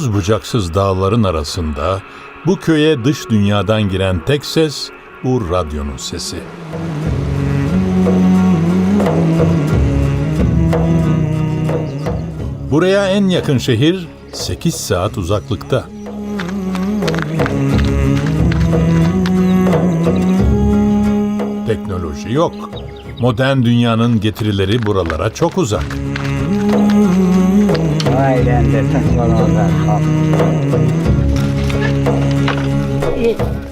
Uçsuz bucaksız dağların arasında bu köye dış dünyadan giren tek ses bu radyonun sesi. Buraya en yakın şehir 8 saat uzaklıkta. Teknoloji yok. Modern dünyanın getirileri buralara çok uzak.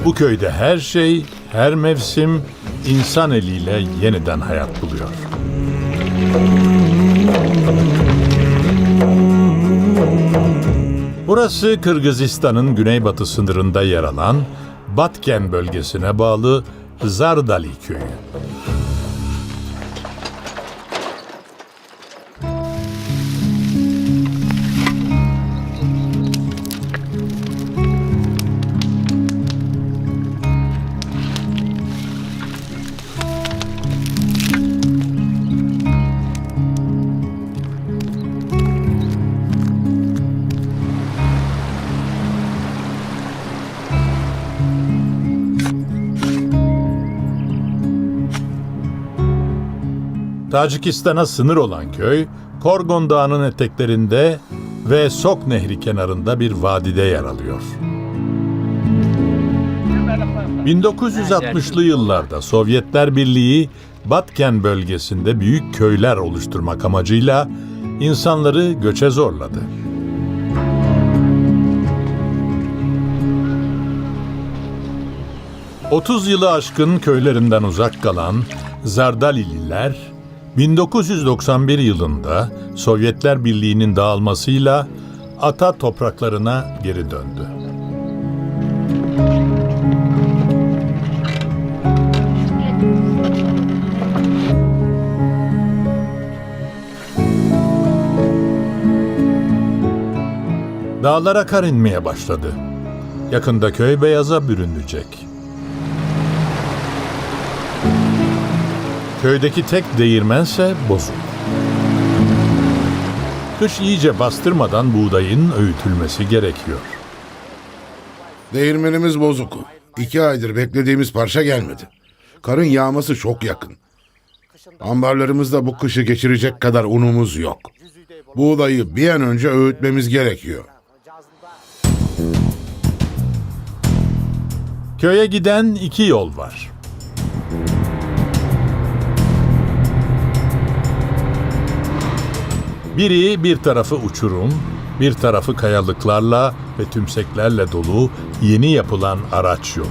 Bu köyde her şey, her mevsim insan eliyle yeniden hayat buluyor. Burası Kırgızistan'ın güneybatı sınırında yer alan Batken bölgesine bağlı Zardali köyü. Tacikistan'a sınır olan köy, Korgon Dağı'nın eteklerinde ve Sok Nehri kenarında bir vadide yer alıyor. 1960'lı yıllarda Sovyetler Birliği Batken bölgesinde büyük köyler oluşturmak amacıyla insanları göçe zorladı. ...30 yılı aşkın köylerinden uzak kalan Zardalililer... ...1991 yılında Sovyetler Birliği'nin dağılmasıyla... ...ata topraklarına geri döndü. Dağlara kar inmeye başladı. Yakında köy beyaza bürünecek. Köydeki tek değirmense bozuk. Kış iyice bastırmadan buğdayın öğütülmesi gerekiyor. Değirmenimiz bozuk. İki aydır beklediğimiz parça gelmedi. Karın yağması çok yakın. Ambarlarımızda bu kışı geçirecek kadar unumuz yok. Buğdayı bir an önce öğütmemiz gerekiyor. Köye giden iki yol var. Biri bir tarafı uçurum, bir tarafı kayalıklarla ve tümseklerle dolu yeni yapılan araç yolu.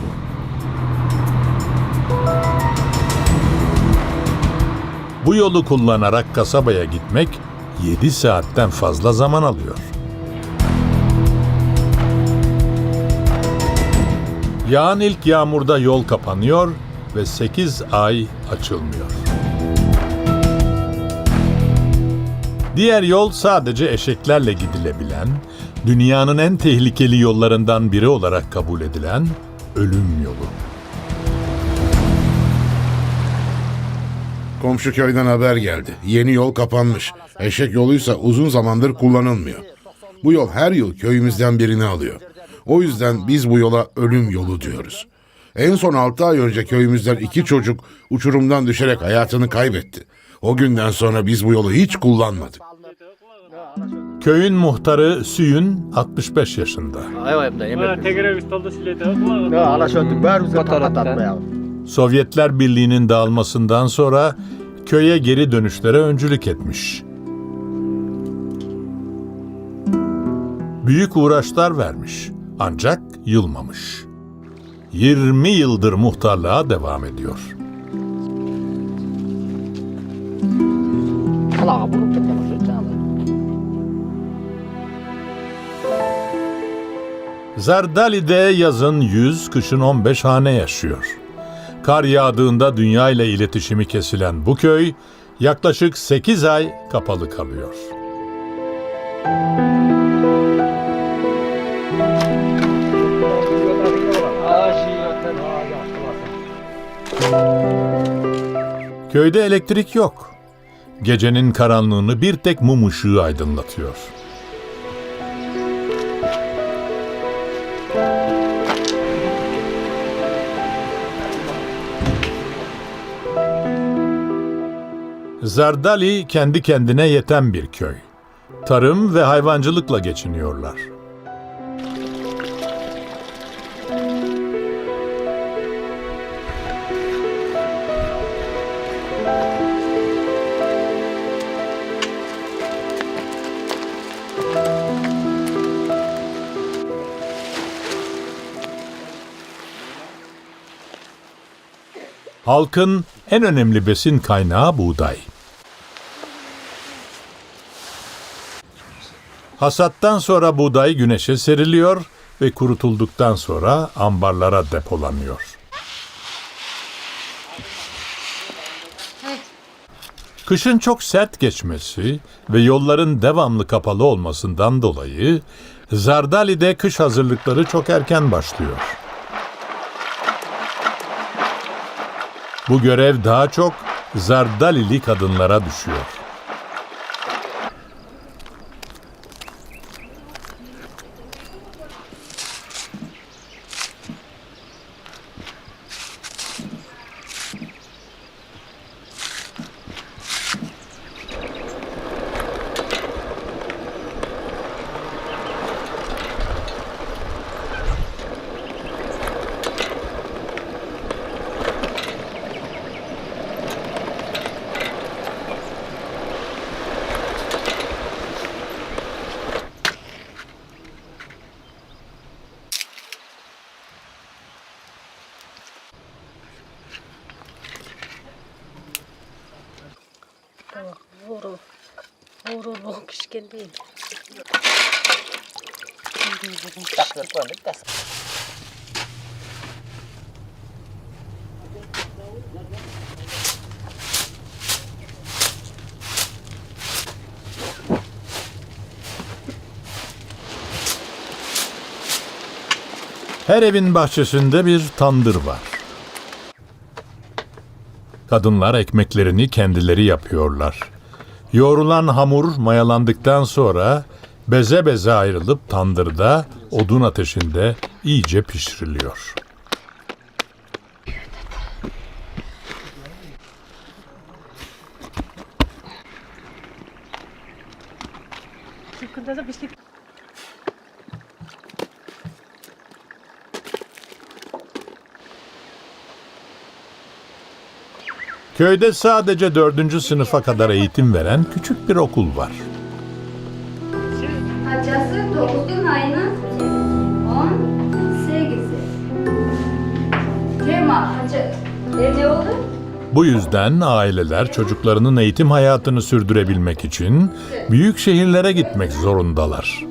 Bu yolu kullanarak kasabaya gitmek 7 saatten fazla zaman alıyor. Yağan ilk yağmurda yol kapanıyor ve 8 ay açılmıyor. Diğer yol sadece eşeklerle gidilebilen, dünyanın en tehlikeli yollarından biri olarak kabul edilen ölüm yolu. Komşu köyden haber geldi. Yeni yol kapanmış. Eşek yoluysa uzun zamandır kullanılmıyor. Bu yol her yıl köyümüzden birini alıyor. O yüzden biz bu yola ölüm yolu diyoruz. En son 6 ay önce köyümüzden iki çocuk uçurumdan düşerek hayatını kaybetti. O günden sonra biz bu yolu hiç kullanmadık. Köyün muhtarı Süyün 65 yaşında. Sovyetler Birliği'nin dağılmasından sonra köye geri dönüşlere öncülük etmiş. Büyük uğraşlar vermiş ancak yılmamış. 20 yıldır muhtarlığa devam ediyor. Çalağa vurup. Çalağa. Zardali'de yazın 100, kışın 15 hane yaşıyor. Kar yağdığında dünya ile iletişimi kesilen bu köy yaklaşık 8 ay kapalı kalıyor. Köyde elektrik yok. Gecenin karanlığını bir tek mum ışığı aydınlatıyor. Zardali kendi kendine yeten bir köy. Tarım ve hayvancılıkla geçiniyorlar. Halkın en önemli besin kaynağı buğday. Hasattan sonra buğday güneşe seriliyor ve kurutulduktan sonra ambarlara depolanıyor. Kışın çok sert geçmesi ve yolların devamlı kapalı olmasından dolayı Zardali'de kış hazırlıkları çok erken başlıyor. Bu görev daha çok Zardalili kadınlara düşüyor. Her evin bahçesinde bir tandır var. Kadınlar ekmeklerini kendileri yapıyorlar. Yoğrulan hamur mayalandıktan sonra beze beze ayrılıp tandırda odun ateşinde iyice pişiriliyor. Köyde sadece dördüncü sınıfa kadar eğitim veren küçük bir okul var. Hacası 9'un ayının 18'i. Tema hacı. E ne oldu? Bu yüzden aileler çocuklarının eğitim hayatını sürdürebilmek için büyük şehirlere gitmek zorundalar.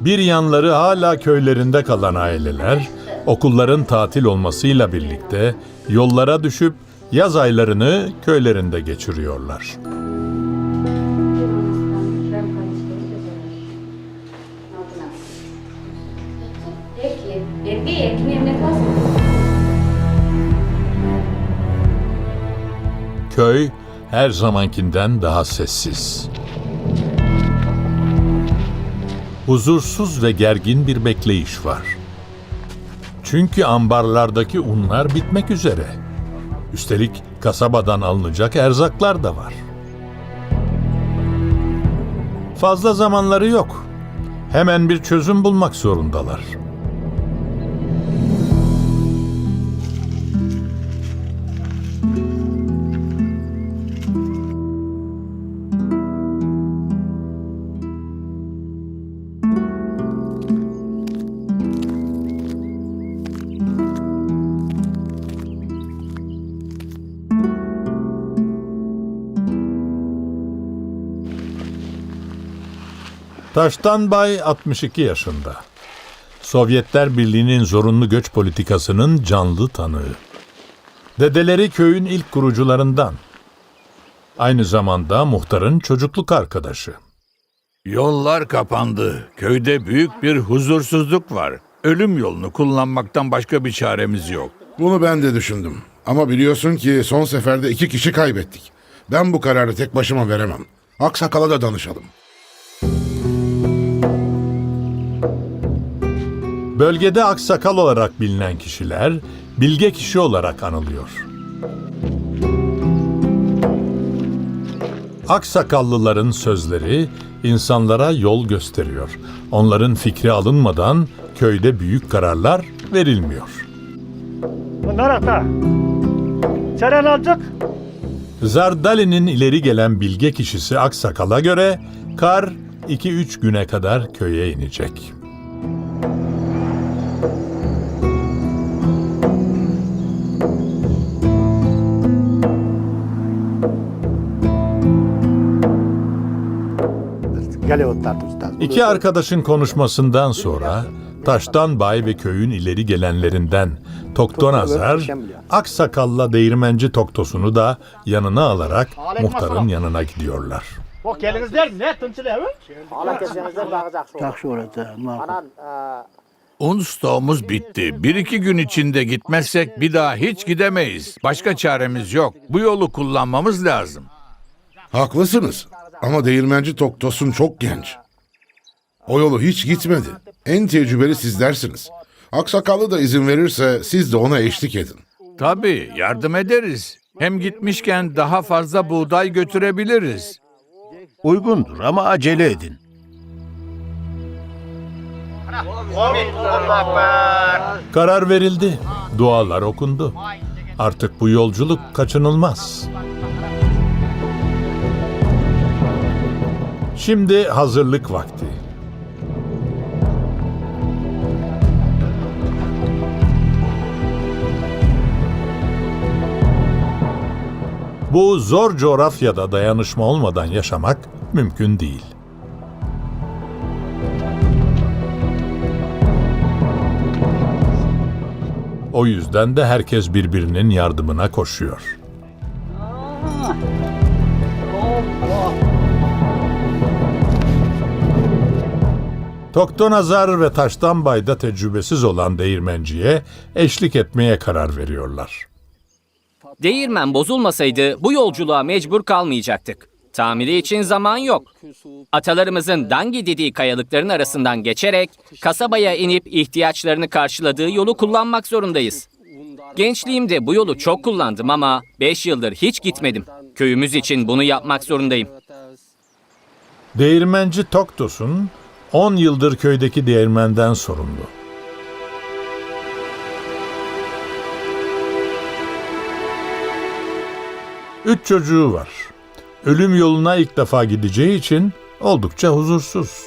Bir yanları hala köylerinde kalan aileler okulların tatil olmasıyla birlikte yollara düşüp yaz aylarını köylerinde geçiriyorlar. Köy her zamankinden daha sessiz. Huzursuz ve gergin bir bekleyiş var. Çünkü ambarlardaki unlar bitmek üzere. Üstelik kasabadan alınacak erzaklar da var. Fazla zamanları yok. Hemen bir çözüm bulmak zorundalar. Taştan Bay 62 yaşında. Sovyetler Birliği'nin zorunlu göç politikasının canlı tanığı. Dedeleri köyün ilk kurucularından. Aynı zamanda muhtarın çocukluk arkadaşı. Yollar kapandı. Köyde büyük bir huzursuzluk var. Ölüm yolunu kullanmaktan başka bir çaremiz yok. Bunu ben de düşündüm. Ama biliyorsun ki son seferde iki kişi kaybettik. Ben bu kararı tek başıma veremem. Aksakal'a da danışalım. Bölgede aksakal olarak bilinen kişiler bilge kişi olarak anılıyor. Aksakallıların sözleri insanlara yol gösteriyor. Onların fikri alınmadan köyde büyük kararlar verilmiyor. Da. Seren alacak. Zardali'nin ileri gelen bilge kişisi Aksakal'a göre kar 2-3 güne kadar köye inecek. İki arkadaşın konuşmasından sonra Taştan Bay ve köyün ileri gelenlerinden Tokton Azar, Aksakal'la değirmenci Toktos'unu da yanına alarak muhtarın yanına gidiyorlar. Bak gelinizler ne tınçılı evi? Hala kesinizler bakacak şu. Yaxşı olacak. Un stoğumuz bitti. Bir iki gün içinde gitmezsek bir daha hiç gidemeyiz. Başka çaremiz yok. Bu yolu kullanmamız lazım. Haklısınız. Ama değirmenci Toktos'un çok genç. O yolu hiç gitmedi. En tecrübeli sizlersiniz. Aksakallı da izin verirse siz de ona eşlik edin. Tabii yardım ederiz. Hem gitmişken daha fazla buğday götürebiliriz. Uygundur ama acele edin. Karar verildi, dualar okundu. Artık bu yolculuk kaçınılmaz. Şimdi hazırlık vakti. Bu zor coğrafyada dayanışma olmadan yaşamak mümkün değil. O yüzden de herkes birbirinin yardımına koşuyor. Tokton Azar ve Taştan Bay'da tecrübesiz olan değirmenciye eşlik etmeye karar veriyorlar. Değirmen bozulmasaydı bu yolculuğa mecbur kalmayacaktık. Tamiri için zaman yok. Atalarımızın dangi dediği kayalıkların arasından geçerek kasabaya inip ihtiyaçlarını karşıladığı yolu kullanmak zorundayız. Gençliğimde bu yolu çok kullandım ama 5 yıldır hiç gitmedim. Köyümüz için bunu yapmak zorundayım. Değirmenci Toktos'un 10 yıldır köydeki değirmenden sorumlu. Üç çocuğu var. Ölüm yoluna ilk defa gideceği için oldukça huzursuz.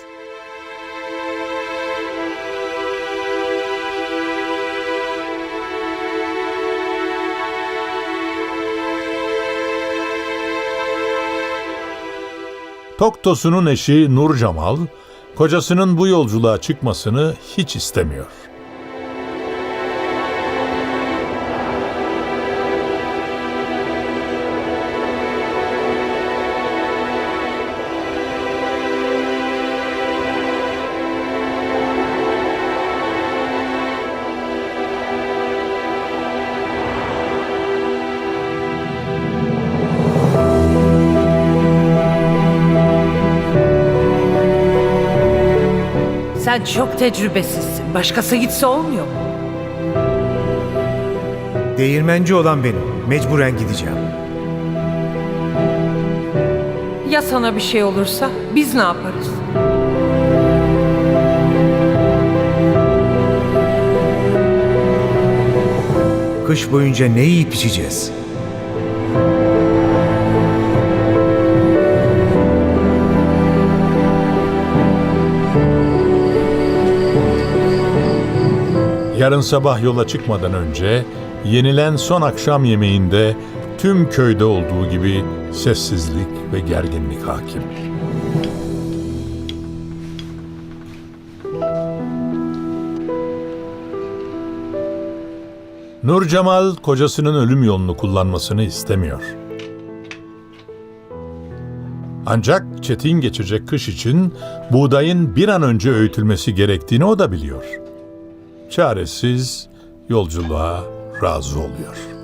Toktos'unun eşi Nur Cemal, kocasının bu yolculuğa çıkmasını hiç istemiyor. Sen çok tecrübesizsin. Başkası gitse olmuyor mu? Değirmenci olan benim. Mecburen gideceğim. Ya sana bir şey olursa biz ne yaparız? Kış boyunca ne yiyip içeceğiz? yarın sabah yola çıkmadan önce yenilen son akşam yemeğinde tüm köyde olduğu gibi sessizlik ve gerginlik hakim. Nur Cemal kocasının ölüm yolunu kullanmasını istemiyor. Ancak çetin geçecek kış için buğdayın bir an önce öğütülmesi gerektiğini o da biliyor.'' Çaresiz yolculuğa razı oluyor.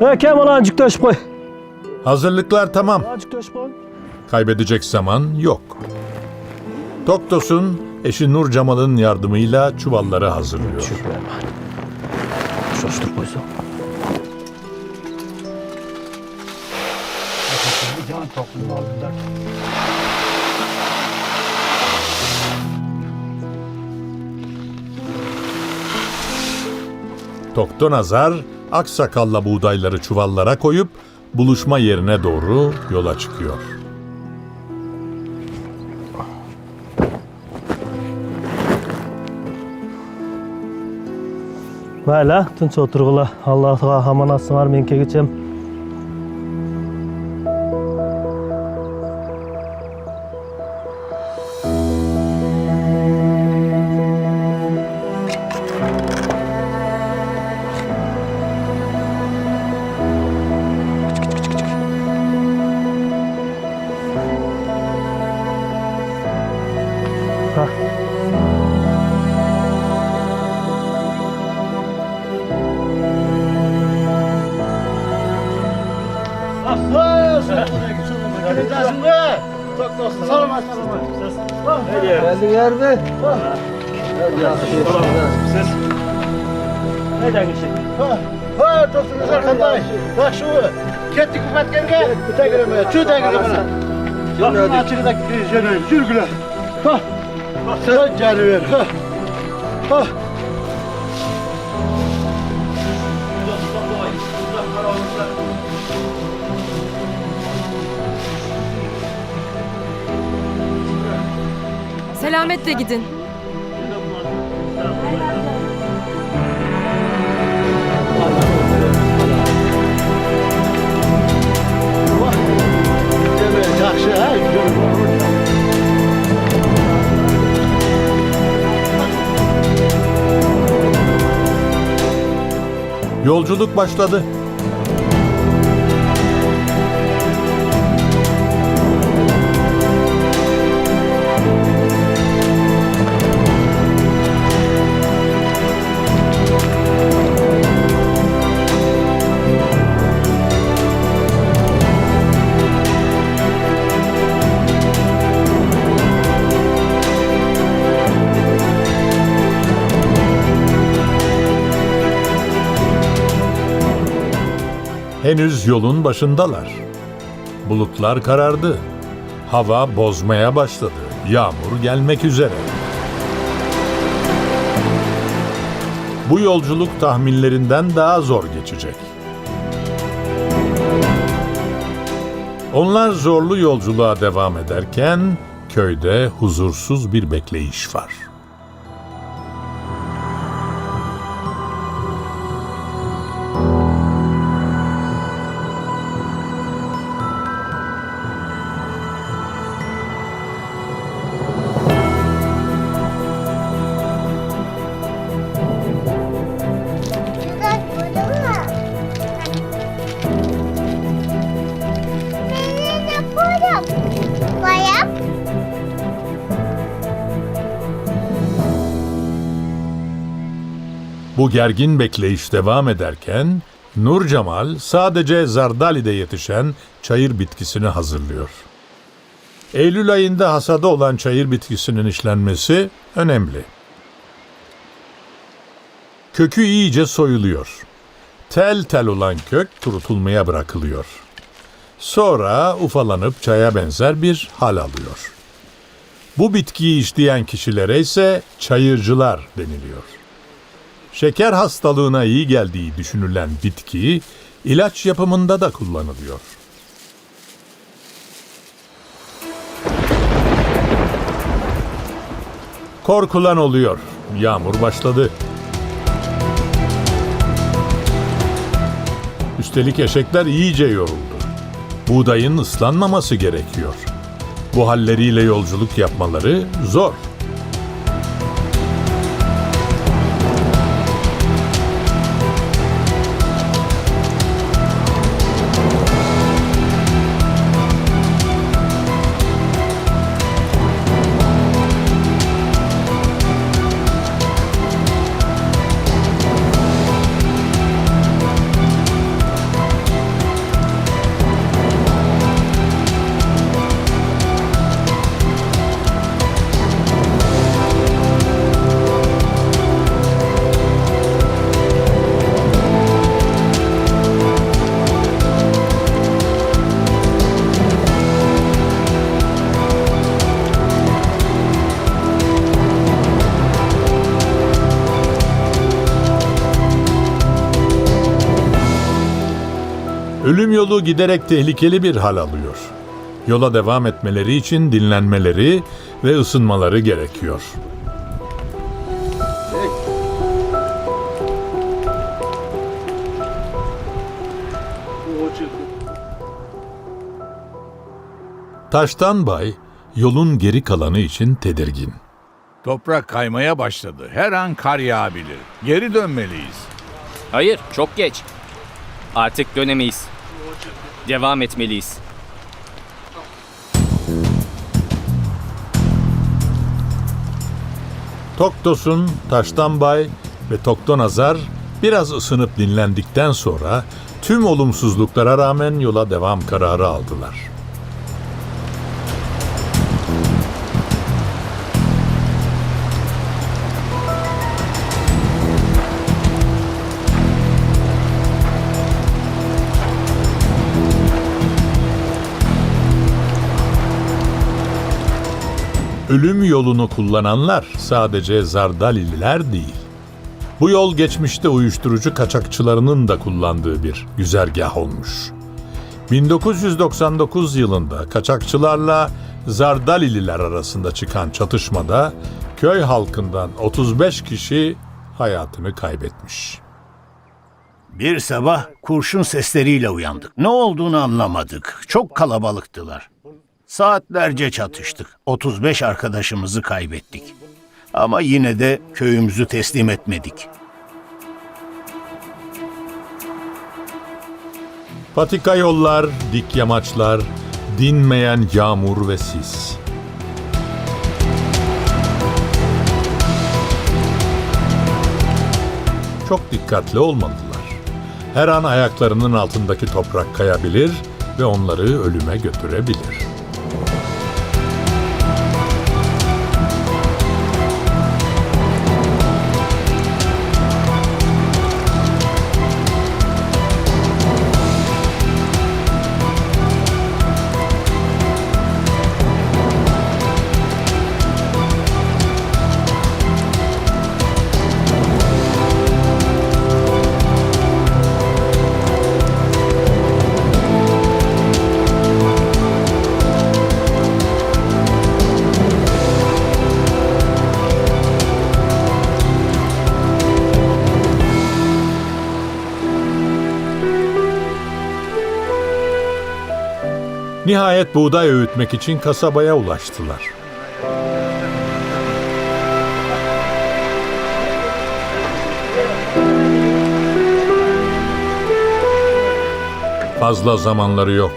He Kemal azıcık taş koy. Hazırlıklar tamam. Azıcık taş koy. Kaybedecek zaman yok. Toktos'un eşi Nur Cemal'ın yardımıyla çuvalları hazırlıyor. Şoştur koysun. Aldılar. Tokto Nazar aksakalla buğdayları çuvallara koyup buluşma yerine doğru yola çıkıyor. Mayli, tinch o'tirg'ila. Allohga omonat singlar, men kegichem. Kettik hükümet gel. Bu tegreme. Şu tegreme. Bakın açıkta jönel. Sürgüle. Ha. Sen canı ver. Ha. Ha. Selametle gidin. Yolculuk başladı. Henüz yolun başındalar. Bulutlar karardı. Hava bozmaya başladı. Yağmur gelmek üzere. Bu yolculuk tahminlerinden daha zor geçecek. Onlar zorlu yolculuğa devam ederken köyde huzursuz bir bekleyiş var. Bu gergin bekleyiş devam ederken Nur Cemal sadece Zardali'de yetişen çayır bitkisini hazırlıyor. Eylül ayında hasada olan çayır bitkisinin işlenmesi önemli. Kökü iyice soyuluyor. Tel tel olan kök kurutulmaya bırakılıyor. Sonra ufalanıp çaya benzer bir hal alıyor. Bu bitkiyi işleyen kişilere ise çayırcılar deniliyor. Şeker hastalığına iyi geldiği düşünülen bitki ilaç yapımında da kullanılıyor. Korkulan oluyor. Yağmur başladı. Üstelik eşekler iyice yoruldu. Buğdayın ıslanmaması gerekiyor. Bu halleriyle yolculuk yapmaları zor. Ölüm yolu giderek tehlikeli bir hal alıyor. Yola devam etmeleri için dinlenmeleri ve ısınmaları gerekiyor. Taştan Bay yolun geri kalanı için tedirgin. Toprak kaymaya başladı. Her an kar yağabilir. Geri dönmeliyiz. Hayır, çok geç. Artık dönemeyiz. Devam etmeliyiz. Toktos'un Taştan Bay ve Tokton Azar biraz ısınıp dinlendikten sonra tüm olumsuzluklara rağmen yola devam kararı aldılar. Ölüm yolunu kullananlar sadece Zardalililer değil. Bu yol geçmişte uyuşturucu kaçakçılarının da kullandığı bir güzergah olmuş. 1999 yılında kaçakçılarla Zardalililer arasında çıkan çatışmada köy halkından 35 kişi hayatını kaybetmiş. Bir sabah kurşun sesleriyle uyandık. Ne olduğunu anlamadık. Çok kalabalıktılar. Saatlerce çatıştık. 35 arkadaşımızı kaybettik. Ama yine de köyümüzü teslim etmedik. Patika yollar, dik yamaçlar, dinmeyen yağmur ve sis. Çok dikkatli olmalılar. Her an ayaklarının altındaki toprak kayabilir ve onları ölüme götürebilir. Nihayet buğday öğütmek için kasabaya ulaştılar. Fazla zamanları yok.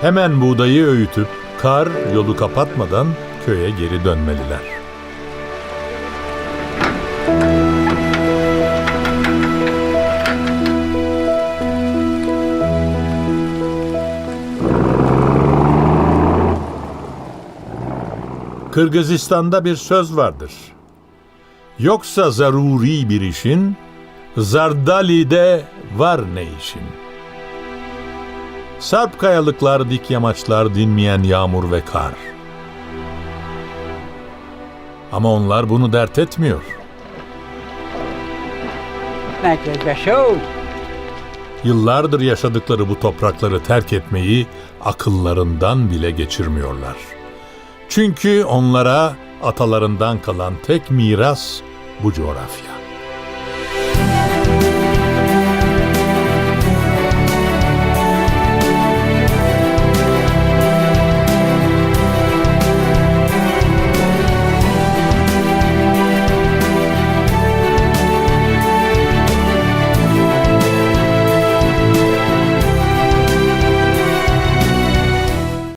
Hemen buğdayı öğütüp kar yolu kapatmadan köye geri dönmeliler. Kırgızistan'da bir söz vardır. Yoksa zaruri bir işin, Zardali'de var ne işin? Sarp kayalıklar, dik yamaçlar, dinmeyen yağmur ve kar. Ama onlar bunu dert etmiyor. Yıllardır yaşadıkları bu toprakları terk etmeyi akıllarından bile geçirmiyorlar. Çünkü onlara atalarından kalan tek miras bu coğrafya.